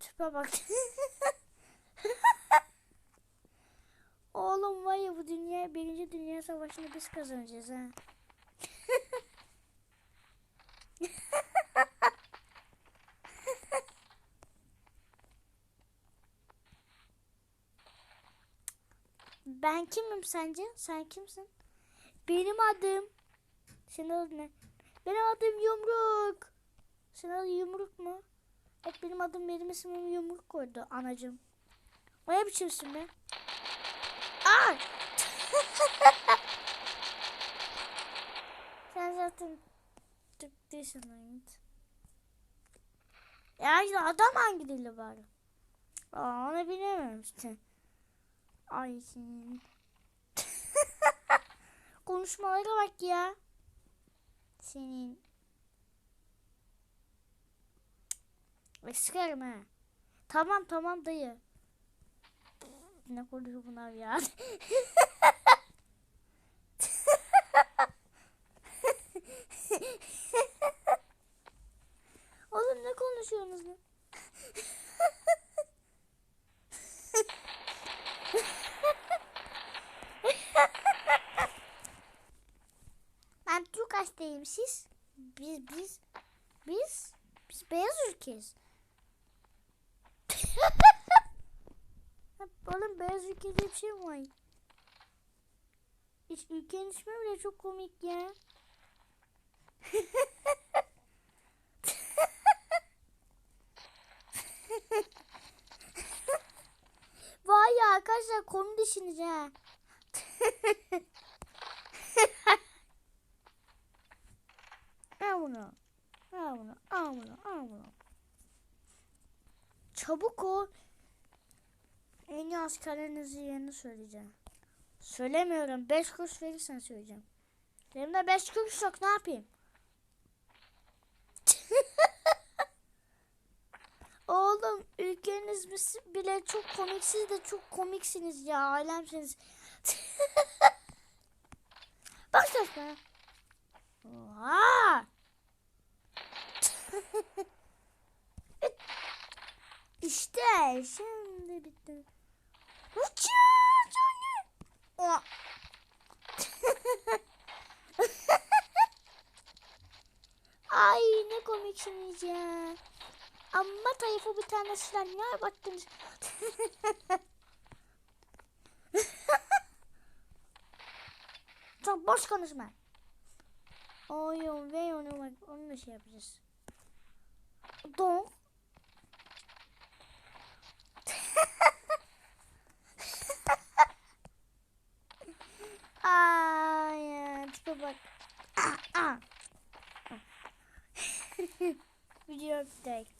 Tipe bak. Oğlum var ya bu dünya birinci dünya savaşını biz kazanacağız ha. Ben kimim sence? Sen kimsin? Benim adım. Senin adın ne? Benim adım Yumruk. Senin adın Yumruk mu? Evet benim adım benim ismim Yumruk koydu anacığım. O ne biçim isim be? Aa! Sen zaten Türk değilsin git. Ya işte adam hangi dili bari? Aa, onu bilemem işte. Ay. Konuşmalara bak ya. Senin. Sıkarım ha. Tamam tamam dayı. Ne konuşuyor bunlar ya? Oğlum ne konuşuyorsunuz lan? Ben Türk hastayım siz. Biz biz biz biz beyaz ülkeyiz. Oğlum diye bir şey var? Hiç ülkenin ismi bile çok komik ya. Vay ya arkadaşlar komik düşünün ha. Al bunu. Al bunu. Al bunu. Al bunu. Çabuk ol. En iyi askerlerinizin yerini söyleyeceğim. Söylemiyorum. 5 kuruş verirsen söyleyeceğim. Elimde 5 kuruş yok. Ne yapayım? Oğlum ülkeniz bile çok komik. Siz de çok komiksiniz ya. Alemsiniz. Bak sen. Oha! işte şimdi bitti. Uçuyor canım. Oha! Ay komiksiniz ya. Amma tayfa bir tane silah ne baktınız? Çok boş konuşma. Oyun ve onu bak onu da şey yapacağız. Don. Ay tipe bak. Ah, ah. video update.